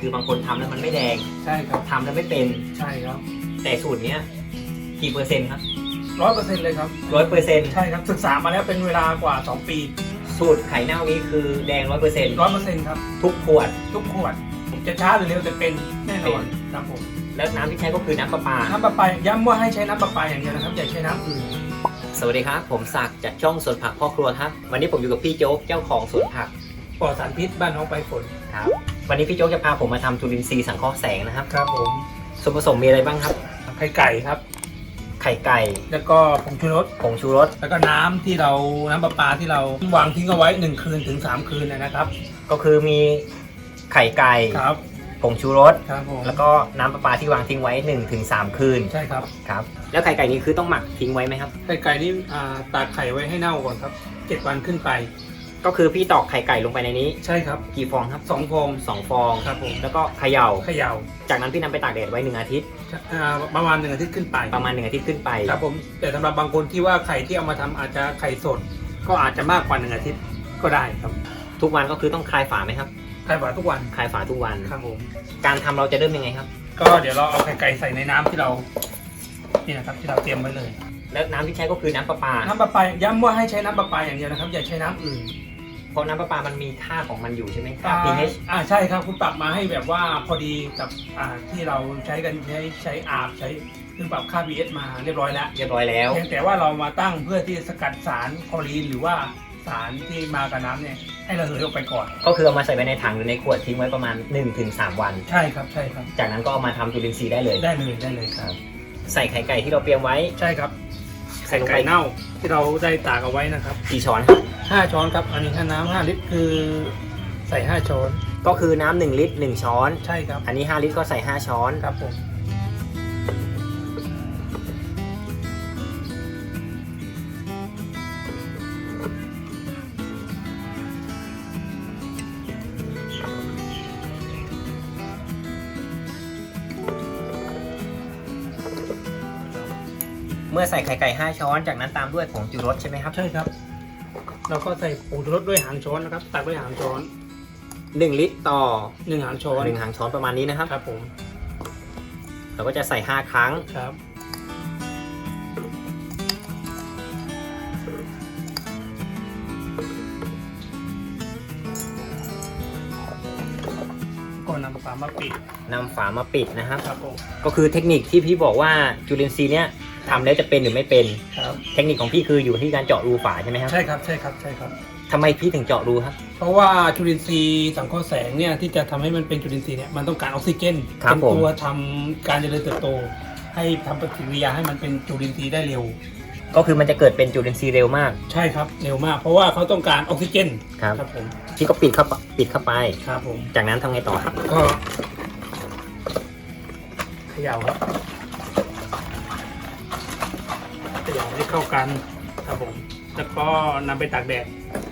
คือบางคนทำแล้วมันไม่แดงใช่ครับ ทำแล้วไม่เป็น ใช่ครับแต่สูตรเนี้ยกี่เปอร์เซ็นต์ครับร้อยเปอร์เซ็นต์เลยครับ ร้อยเปอร์เซ็นต์ใช่ครับ ศึกษามาแล้วเป็นเวลากว่า 2 ปีสูตรไข่เน่านี้คือแดงร้อยเปอร์เซ็นต์ร้อยเปอร์เซ็นต์ครับ ทุกขวด ทุกขวดจะช้าหรือเร็วแต่เป็นแน่นอนครับผมแล้วน้ำที่ใช้ก็คือน้ำประปา น้ำประปาย้ำว่าให้ใช้น้ำประปาอย่างเดียวนะครับอย่าใช้น้ำอื่นสวัสดีครับ ผมศักดิ์จากช่องสวนผักพ่อครัวครับ วันนี้ผมอยู่กับพี่โจ๊กเจ้าของสวนผักปลอดสารพิษบ้านน้องไปฝนครับ วันนี้พี่โจ๊กจะพาผมมาทำจุลินทรีย์สังเคราะห์แสงนะครับ ครับผมส่วนผสมมีอะไรบ้างครับ ไข่ไก่ครับ ไข่ไก่แล้วก็ผงชูรสผงชูรสแล้วก็น้ำที่เราน้ำประปาที่เราวางทิ้งเอาไว้หนึ่งคืนถึงสามคืนนะครับ ก็คือมีไข่ไก่ครับผงชูรส ครับผมแล้วก็น้ำประปาที่วางทิ้งไว้1-3ถึง3คืนใช่ครับครับ แล้วไข่ไก่นี้คือต้องหมักทิ้งไว้ไหมครับ ไข่ไก่นี่อ่าตากไข่ไว้ให้เน่าก่อนครับเจ็ดวันขึ้นไป ก็คือพี่ตอกไข่ไก่ลงไปในนี้ ใช่ครับ กี่ฟองครับสองฟองสองฟองครับผมแล้วก็เขย่าเขย่าจากนั้นพี่นำไปตากแดดไว้หนึ่งอาทิตย์อ่าประมาณหนึ่งอาทิตย์ขึ้นไป ประมาณหนึ่งอาทิตย์ขึ้นไปครับผมแต่สำหรับบางคนที่ว่าไข่ที่เอามาทำอาจจะไข่สด ก็อาจจะมากกว่าหนึ่งอาทิตย์ก็ได้ครับ ทุกวันก็คือต้องคลายฝาไหมครับไข่หวานทุกวันคลายฝาทุกวันครับผมการทำเราจะเริ่มยังไงครับ ก็เดี๋ยวเราเอาไข่ไก่ใส่ในน้ำที่เรานี่นะครับที่เราเตรียมไว้เลยแล้วน้ำที่ใช้ก็คือน้ำประปา น้ำประปา ย้ำว่าให้ใช้น้ำประปาอย่างเดียวนะครับ อย่าใช้น้ำอื่น เพราะน้ำประปามันมีค่าของมันอยู่ใช่ไหมค่าอ่า pH อ่าใช่ครับคุณปรับมาให้แบบว่าพอดีกับอ่าที่เราใช้กันใช้ใช้อาบใช้คือปรับค่า pH มาเรียบร้อยแล้วเรียบร้อยแล้ว เพียงแต่ว่าเรามาตั้งเพื่อที่จะสกัดสารคลอรีนหรือว่าสารที่มากับน้ำเนี่ยให้ระเหยออกไปก่อน ก็คือเอามาใส่ไว้ในถังหรือในขวดทิ้งไว้ประมาณ 1-3 วัน ใช่ครับใช่ครับ จากนั้นก็เอามาทำจุลินทรีย์ได้เลย ได้เลยได้เลยครับ ใส่ไข่ไก่ที่เราเตรียมไว้ ใช่ครับใส่ไข่ลงไปไก่เน่าที่เราได้ตากเอาไว้นะครับกี่ช้อนครับห้าช้อนครับ อันนี้ถ้าน้ำห้าลิตรคือใส่ห้าช้อน ก็คือน้ำหนึ่งลิตรหนึ่งช้อน ใช่ครับ อันนี้ 5 ลิตรก็ใส่ 5 ช้อน ครับผม เมื่อใส่ไข่ไก่5ช้อน จากนั้นตามด้วยผงจูรสใช่ไหมครับ ใช่ครับ เราก็ใส่ผงชูรสด้วยหางช้อนนะครับ ตักด้วยหางช้อน1ลิตรต่อหนึ่งหางช้อนหนึ่งหางช้อนประมาณนี้นะครับ ครับผมเราก็จะใส่5ครั้ง ครับ ก็นำฝามาปิดนำฝามาปิดนะครับ ครับผมก็คือเทคนิคที่พี่บอกว่าจุลินทรีย์เนี้ย ทำแล้วจะเป็นหรือไม่เป็น ครับเทคนิคของพี่คืออยู่ที่การเจาะรูฝาใช่ไหมครับใช่ครับใช่ครับใช่ครับ ทำไมพี่ถึงเจาะรูครับ เพราะว่าจุลินทรีย์สังเคราะห์แสงเนี่ยที่จะทำให้มันเป็นจุลินทรีย์เนี่ยมันต้องการออกซิเจนครับเป็นผม ตัวทำการเจริญเติบโต ให้ทำปฏิกิริยาให้มันเป็นจุลินทรีย์ได้เร็ว ก็คือมันจะเกิดเป็นจุลินทรีย์เร็วมากใช่ครับเร็วมาก เพราะว่าเขาต้องการออกซิเจนครับครับผมพี่ก็ปิดเข้าไปปิดเข้าไป ครับผมจากนั้นทำไงต่อครับก็เขย่าครับเข ย่าให้เข้ากันครับผมแล้วก็นำไปตากแดด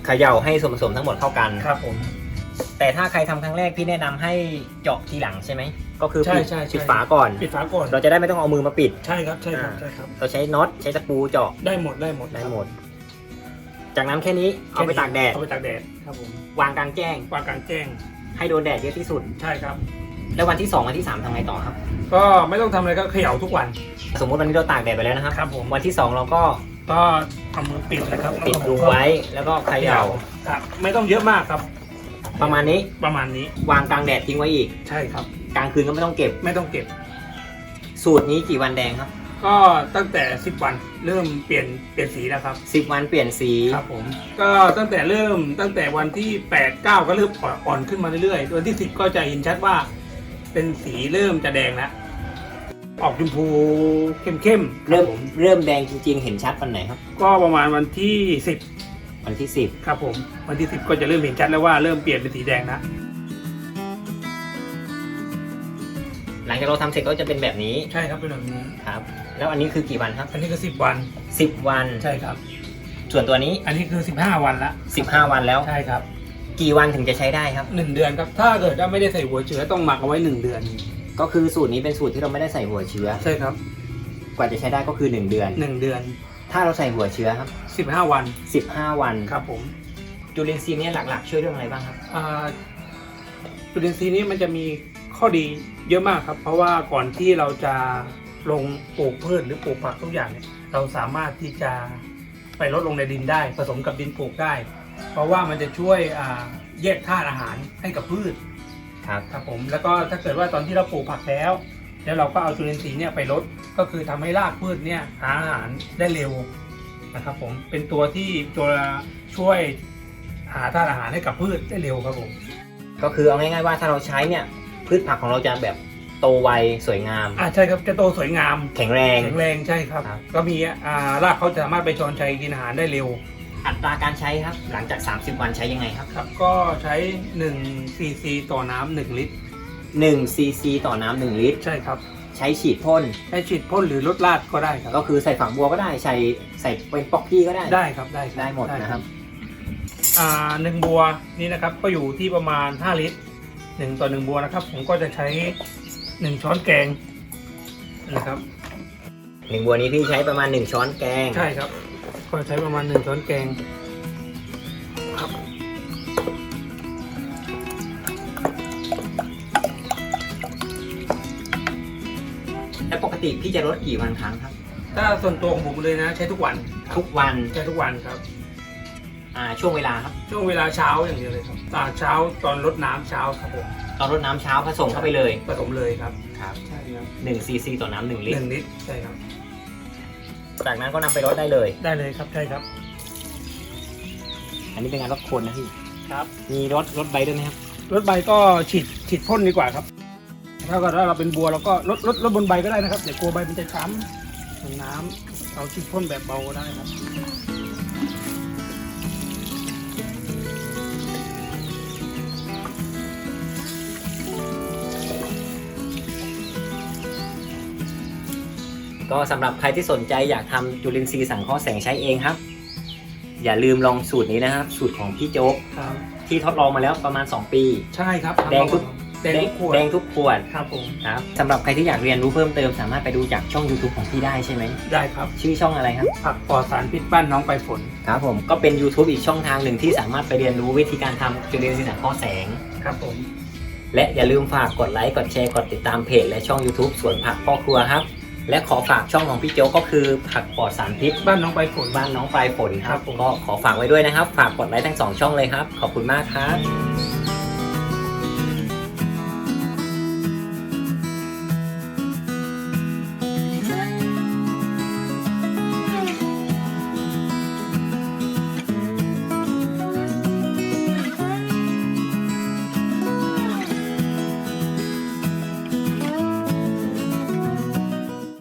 เขย่าให้ส่วนผสมทั้งหมดเข้ากัน ครับผม แต่ถ้าใครทำครั้งแรกพี่แนะนำให้เจาะทีหลังใช่ไหม ก็คือใช่ปิดใช่ใช่ ปิดฝาก่อน ปิดฝาก่อนเราจะได้ไม่ต้องเอามือมาปิด ใช่ครับใช่ครับอ่าใช่ครับ เราใช้น็อตใช้ตะปูเจาะได้หมดได้หมดได้หมด จากนั้นแค่นี้เอาไปตากแดดเอาไปตากแดดครับผมวางกลางแจ้ง วางกลางแจ้งให้โดนแดดเยอะที่สุด ใช่ครับ แล้ววันที่สองวันที่สามทำไงต่อครับ ก็ไม่ต้องทำอะไรก็เขย่าทุกวัน สมมติวันนี้เราตากแดดไปแล้วนะครับ ครับผม วันที่สองเราก็ก็เอามือปิดนะครับปิดรูไว้แล้วก็เขย่าครับ ไม่ต้องเยอะมากครับ ประมาณนี้ประมาณนี้ วางกลางแดดทิ้งไว้อีก ใช่ครับ กลางคืนก็ไม่ต้องเก็บ ไม่ต้องเก็บ สูตรนี้กี่วันแดงครับ ก็ตั้งแต่ 10 วันเริ่มเปลี่ยนเปลี่ยนสีแล้วครับ สิบวันเปลี่ยนสี ครับผม ก็ตั้งแต่เริ่มตั้งแต่วันที่ 8 9 ก็เริ่มอ่อนอ่อนขึ้นมาเรื่อยๆ วันที่ 10 ก็จะเห็นชัดว่า เป็นสีเริ่มจะแดงแล้วออกชมพูเข้มๆคเริ่บมผมเริ่มแดงจริงๆ เห็นชัดวันไหนครับ ก็ประมาณวันที่ วันที่สิบ10 ครับผม วันที่ 10 ก็จะเริ่มเห็นชัดแล้วว่าเริ่มเปลี่ยนเป็นสีแดงนะหลังจากเราทำเสร็จก็จะเป็นแบบนี้ใช่ครับเป็นแบบนี้ครับ แล้วอันนี้คือกี่วันครับอันนี้ก็10 วันสิบวัน ใช่ครับ ส่วนตัวนี้ อันนี้คือ 15 วันละสิบห้าวันแล้ว ใช่ครับ กี่วันถึงจะใช้ได้ครับ1เดือนครับ ถ้าเกิดว่าไม่ได้ใส่หัวเชื้อต้องหมักเอาไว้1เดือน ก็คือสูตรนี้เป็นสูตรที่เราไม่ได้ใส่หัวเชื้อ ใช่ครับกว่าจะใช้ได้ก็คือ 1 เดือน1เดือนถ้าเราใส่หัวเชื้อครับ15วัน15 วันครับผมจุลินทรีย์เนี่ยหลัก ๆ ช่วยเรื่องอะไรบ้างครับ อ่าจุลินทรีย์นี้มันจะมีข้อดีเยอะมากครับ เพราะว่าก่อนที่เราจะลงปลูกพืชหรือปลูกผักทุกอย่างเนี่ยเราสามารถที่จะไปลดลงในดินได้ ผสมกับดินปลูกได้ เพราะว่ามันจะช่วยอ่าแยกธาตุอาหารให้กับพืชครับครับผมแล้วก็ถ้าเกิดว่าตอนที่เราปลูกผักแล้ว แล้วเราก็เอาจุลินทรีย์เนี่ยไปลดก็คือทำให้รากพืชเนี่ยหาอาหารได้เร็วนะครับผมเป็นตัวที่จะช่วยหาธาตุอาหารให้กับพืชได้เร็วครับผมก็คือเอาง่ายๆว่าถ้าเราใช้เนี่ยพืชผักของเราจะแบบโตไวสวยงามอ่าใช่ครับจะโตสวยงาม แข็งแรงแข็งแรงใช่ครับครับก็มีอ่ารากเขาจะสามารถไปจรชัยกินอาหารได้เร็ว อัตราการใช้ครับ หลังจาก 30 วันใช้ยังไงครับ ครับก็ใช้1ซีซีต่อน้ำ1ลิตร 1 ซีซีต่อน้ำ1ลิตร ใช่ครับ ใช้ฉีดพ่นให้ฉีดพ่นหรือลดราดก็ได้ครับก็คือใส่ฝักบัวก็ได้ ใส่ใส่เป็นป๊อกกี้ก็ได้ ได้ครับได้ครับได้หมดนะครับ อ่าหนึ่งบัวนี่นะครับก็อยู่ที่ประมาณ 5 ลิตรหนึ่งต่อหนึ่งบัวนะครับ ผมก็จะใช้หนึ่งช้อนแกงนะครับหนึ่งบัวนี้พี่ใช้ประมาณ 1 ช้อนแกง ใช่ครับ ก็ใช้ประมาณหนึ่งช้อนแกงครับและปกติพี่จะลดกี่วันครั้งครับ ถ้าส่วนตัวของผมเลยนะ ใช้ทุกวันทุกวันใช้ทุกวันครับ อ่าช่วงเวลาครับ ช่วงเวลาเช้าอย่างเดียวเลยครับตอนเช้าตอนรดน้ำเช้าครับผมตอนรดน้ำเช้าผสมเข้าไปเลย ผสมเลยครับครับใช่ครับ1ซีซีต่อน้ำหนึ่งลิหตรนึ่งลิตรใช่ครับ จากนั้นก็นำไปรดได้เลย ได้เลยครับใช่ครับอันนี้เป็นงานรดโคนนะพี่ ครับ มีรถรถใบด้วยไหมครับ รถใบก็ฉีดฉีดพ่นดีกว่าครับ ถ้าเกิดว่าเราเป็นบัวเราก็ลดลดลดบนใบก็ได้นะครับเดี๋ยวกลัวใบมันจะช้ำเหมือนน้ำเราฉีดพ่นแบบเบาก็ได้ครับ ก็สำหรับใครที่สนใจอยากทำจุลินทรีย์สังเคราะห์แสงใช้เองครับ อย่าลืมลองสูตรนี้นะครับ สูตรของพี่โจ๊กครับที่ทดลองมาแล้วประมาณ 2 ปี ใช่ครับแดงทุกแดงทุกขวดแดงทุกขวดครับผมครับสำหรับใครที่อยากเรียนรู้เพิ่มเติมสามารถไปดูจากช่อง YouTube ของพี่ได้ใช่ไหมได้ครับ ชื่อช่องอะไรครับ ผักปลอดสารพิษบ้านน้องไปฝนครับผมก็เป็น YouTube อีกช่องทางหนึ่งที่สามารถไปเรียนรู้วิธีการทำจุลินทรีย์สังเคราะห์แสงครับผมและอย่าลืมฝากกดไลค์กดแชร์กดติดตามเพจและช่อง YouTube สวนผักพ่อครัวครับ และขอฝากช่องของพี่โจ๊กก็คือผักปลอดสารพิษบ้านน้องไปฝนบ้านน้องปลายฝนคครัรับบผมก็ขอฝากไว้ด้วยนะครับ ฝากกดไลค์ทั้งสองช่องเลยครับ ขอบคุณมากครับ